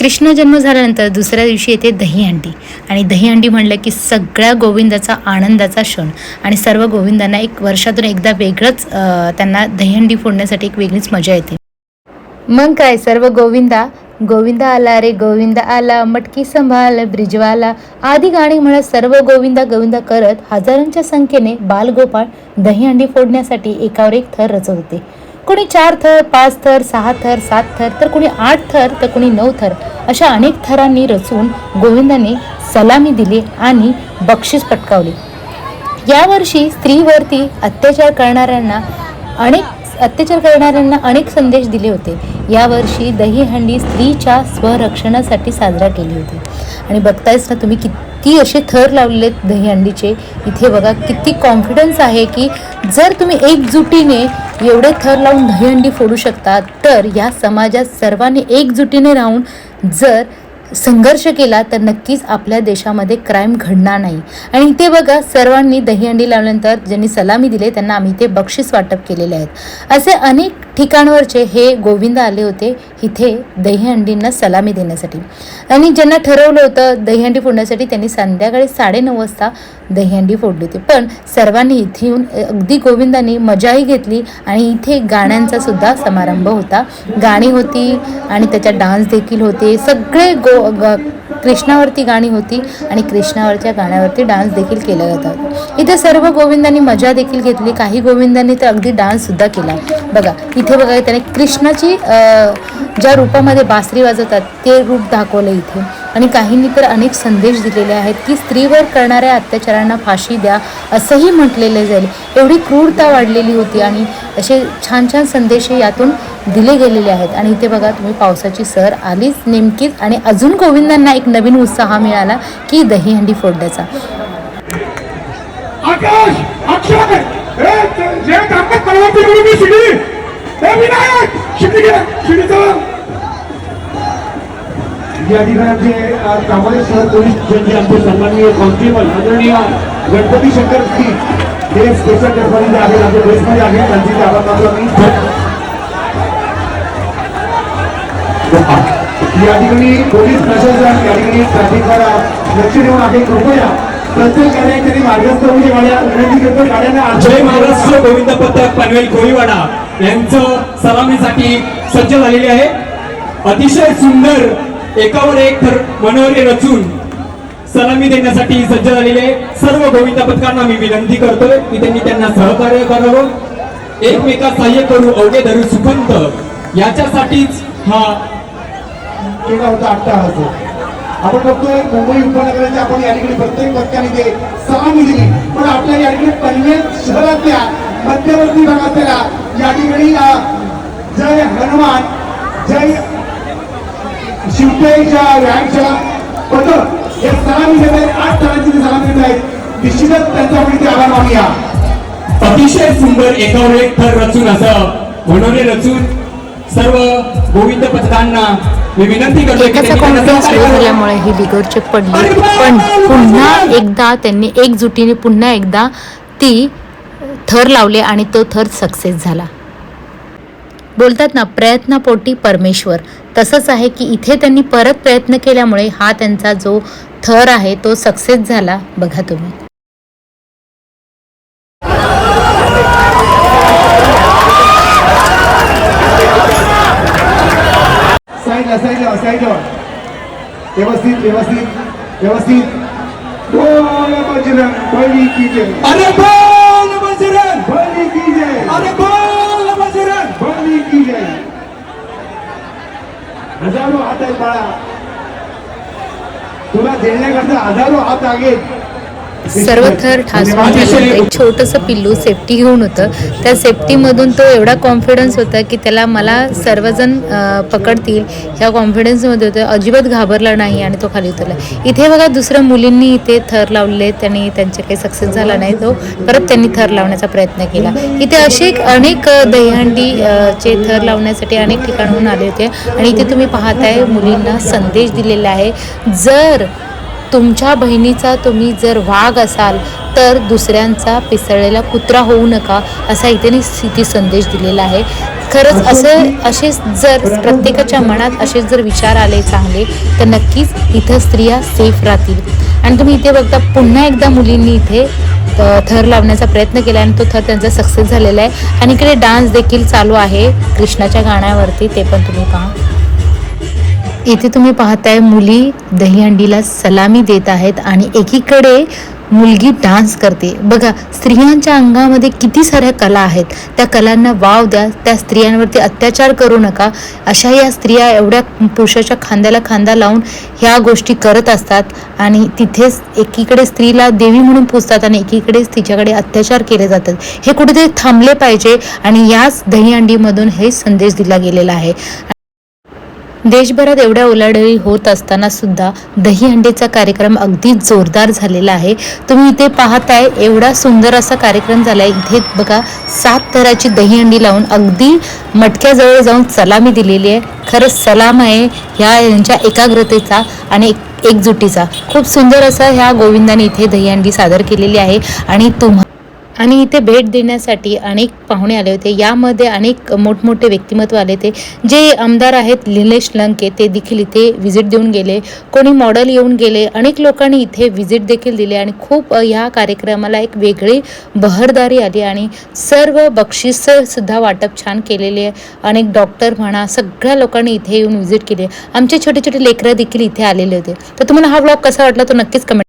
कृष्ण जन्म झाल्यानंतर दुसऱ्या दिवशी येते दहीहंडी आणि दहीहंडी म्हणलं की सगळ्या गोविंदाचा आनंदाचा क्षण. आणि सर्व गोविंदांना एक वर्षातून एकदा वेगळंच त्यांना दहीहंडी फोडण्यासाठी एक वेगळीच मजा येते. मग काय सर्व गोविंदा गोविंदा आला रे गोविंदा आला मटकी संभाल ब्रिजवाला. आदी गाणी म्हणत सर्व गोविंदा गोविंदा करत हजारांच्या संख्येने बालगोपाळ दहीहंडी फोडण्यासाठी एकावर एक थर रचत होते. कोणी चार थर पाच थर सहा थर सात थर तर कोणी आठ थर तर कोणी नऊ थर. अशा अनेक थरांनी रचून गोविंदाने सलामी दिली आणि बक्षीस पटकावली. यावर्षी स्त्रीवरती अत्याचार करणाऱ्यांना अनेक अत्याचार करणाऱ्यांना अनेक संदेश दिले होते. यावर्षी दहीहंडी स्त्रीच्या स्वरक्षणासाठी साजरा केली होती. आणि बघतायच ना तुम्ही किती असे थर लावलेले आहेत दहीहंडीचे इथे बघा किती कॉन्फिडन्स आहे की जर तुम्ही एकजुटीने एवढे थर लावून दहीहंडी फोडू शकता तर या समाजात सर्वांनी एकजुटीने राहून जर संघर्ष केला तर नक्कीच आपल्या देशामध्ये क्राईम घडणार नाही. आणि इथे बघा सर्वांनी दहीहंडी लावल्यानंतर ज्यांनी सलामी दिले त्यांना आम्ही इथे बक्षीस वाटप केलेले आहेत. असे अनेक ठिकाणवरचे हे गोविंद आले होते इथे दहीहंडींना सलामी देण्यासाठी. आणि ज्यांना ठरवलं होतं दहीहंडी फोडण्यासाठी त्यांनी संध्याकाळी साडेनऊ वाजता दहीहंडी फोडली होती. पण सर्वांनी इथे येऊन अगदी गोविंदांनी मजाही घेतली आणि इथे गाण्यांचा सुद्धा समारंभ होता. गाणी होती आणि त्याच्यात डान्स देखील होते. सगळे गो ग- कृष्णावरती गाणी होती आणि कृष्णावरच्या गाण्यावरती डान्स देखील केला जातात इथे सर्व गोविंदांनी मजा देखील घेतली. काही गोविंदांनी तर अगदी डान्ससुद्धा केला. बघा इथे बघा त्याने कृष्णाची ज्या रूपामध्ये बासरी वाजवतात ते रूप दाखवलं इथे. आणि काहींनी तर अनेक संदेश दिलेले आहेत की स्त्रीवर करणाऱ्या अत्याचारांना फाशी द्या असंही म्हटलेले जाईल. एवढी क्रूरता वाढलेली होती आणि असे छान छान संदेश यातून दिले गेलेले आहेत. आणि इथे बघा तुम्ही पावसाची सर आलीच नेमकीच आणि अजून गोविंदांना एक नवीन उत्साह मिळाला की दहीहंडी फोडण्याचा. आकाश या ठिकाणचे कामाले शहर पोलीस स्टेशनचे आमचे सन्माननीय कॉन्स्टेबल आदरणीय गणपती शंकर सिंग हे स्पेशल ड्रेसमध्ये आहेत आमच्या बेसमध्ये आहेत त्यांचे ते आभार मानतो आम्ही या ठिकाणी पोलीस प्रशासन या ठिकाणी ट्रॅफिकवर लक्ष देऊन आहे. कृपया प्रत्येक गाड्यांकडे मार्गस्थ म्हणजे गाड्या विनंती करतो. गाड्यांना जय महाराष्ट्र गोविंद पथक पनवेल कोळीवाडा. यांचं सलामीसाठी सज्ज झालेले आहे. अतिशय सुंदर एकावर एक थर मनोरे रचून सलामी देण्यासाठी सज्ज झालेले सर्व गोविंदा पथकांना मी विनंती करतोय की त्यांनी त्यांना सहकार्य करावं. एकमेका सहाय्य करू अवघे धरू सुखंत याच्यासाठीच हा केला होता अट्टाहास आपण बघतोय मुंबई उपनगराच्या आपण या ठिकाणी प्रत्येक पथकाने ते सलामी दिली पण आपल्या या ठिकाणी पनवेल शहरातल्या मध्यवर्ती भागातल्या या ठिकाणी जय हनुमान जय पथक हे देत आहेत आठ तळांची ते सलामी देत आहेत निश्चितच आभार मानूया. अतिशय सुंदर एकावर एक थर रचून असं मनोरे रचून सर्व गोविंद पथकांना मी विनंती. झाल्यामुळे ही बिगडचक पडली. पण पुन्हा एकदा त्यांनी एकजुटीने पुन्हा एकदा ती थर लावले आणि तो थर सक्सेस झाला. बोलतात ना प्रयत्नापोटी परमेश्वर. तसंच आहे की इथे त्यांनी परत प्रयत्न केल्यामुळे हा त्यांचा जो थर आहे तो सक्सेस झाला. बघा तुम्ही. व्यवस्थित व्यवस्थित व्यवस्थित. बोल बजरंग बली की जय. अरे बोल बजरंग बली की जय. अरे बोल बजरंग बली की जय हजारो हात बाळा. तुला देण्याकरता हजारो हात लागेल. सर्व थर ठासून एक छोटंसं पिल्लू सेफ्टी घेऊन होतं. त्या सेफ्टीमधून तो एवढा कॉन्फिडन्स होता की त्याला मला सर्वजण पकडतील. ह्या कॉन्फिडन्समध्ये होतं. अजिबात घाबरला नाही आणि तो खाली उतरला. इथे बघा दुसऱ्या मुलींनी इथे थर लावले त्यांनी त्यांचे काही सक्सेस झाला नाही तो. परत त्यांनी थर लावण्याचा प्रयत्न केला. इथे असे एक अनेक दहीहंडी चे थर लावण्यासाठी अनेक ठिकाणहून आले होते. आणि इथे तुम्ही पाहताय मुलींना संदेश दिलेला आहे. जर तुमच्या बहिणीचा तुम्ही जर वाघ असाल तर दुसऱ्यांचा पिसळलेला कुत्रा होऊ नका असा इथे स्थिती संदेश दिलेला आहे. खरंच असं असेच जर प्रत्येकाच्या मनात असेच जर विचार आले चांगले तर नक्कीच इथं स्त्रिया सेफ राहतील. आणि तुम्ही इथे बघता पुन्हा एकदा मुलींनी इथे थर लावण्याचा प्रयत्न केला आणि तो थर त्यांचा सक्सेस झालेला आहे. आणि इकडे डान्स देखील चालू आहे कृष्णाच्या गाण्यावरती ते पण तुम्ही पहा. इथे तुम्ही पाहताय मुली दहीहंडीला सलामी देत आहेत आणि एकीकडे मुलगी डान्स करते. बघा स्त्रियांच्या अंगामध्ये किती साऱ्या कला आहेत. त्या कलांना वाव द्या त्या स्त्रियांवरती अत्याचार करू नका. अशा या स्त्रिया एवढ्या पुरुषाच्या खांद्याला खांदा लावून ह्या गोष्टी करत असतात आणि तिथेच एकीकडे स्त्रीला देवी म्हणून पुजतात आणि एकीकडे तिच्याकडे अत्याचार केले जातात. हे कुठेतरी थांबले पाहिजे आणि याच दहीहंडीमधून हे संदेश दिला गेलेला आहे. देशभरात एवढ्या उलाढाली होत असताना सुद्धा दहीहंडीचा कार्यक्रम अगदी जोरदार झालेला आहे. तुम्ही इथे पाहताय एवढा सुंदर असा कार्यक्रम झाला आहे इथे बघा सात तराची दहीहंडी लावून अगदी मटक्याजवळ जाऊन सलामी दिलेली आहे. खरंच सलाम आहे ह्या यांच्या एकाग्रतेचा आणि एक एकजुटीचा. खूप सुंदर असा ह्या गोविंदाने इथे दहीहंडी सादर केलेली आहे आणि तुम्हा आणि इथे भेट देण्यासाठी अनेक पाहुणे आले होते. यामध्ये अनेक मोठमोठे व्यक्तिमत्व आले ते जे आमदार आहेत निलेश लंके ते देखील इथे व्हिजिट देऊन गेले. कोणी मॉडेल येऊन गेले. अनेक लोकांनी इथे व्हिजिट देखील दिले आणि खूप ह्या कार्यक्रमाला एक वेगळी बहरदारी आली आणि सर्व बक्षिसंसुद्धा वाटप छान केलेले. आहे अनेक डॉक्टर म्हणा सगळ्या लोकांनी इथे येऊन व्हिजिट केली. आमचे छोटे छोटे लेकरं देखील इथे आलेले होते. तर तुम्हाला हा ब्लॉग कसा वाटला तो नक्कीच कमेंट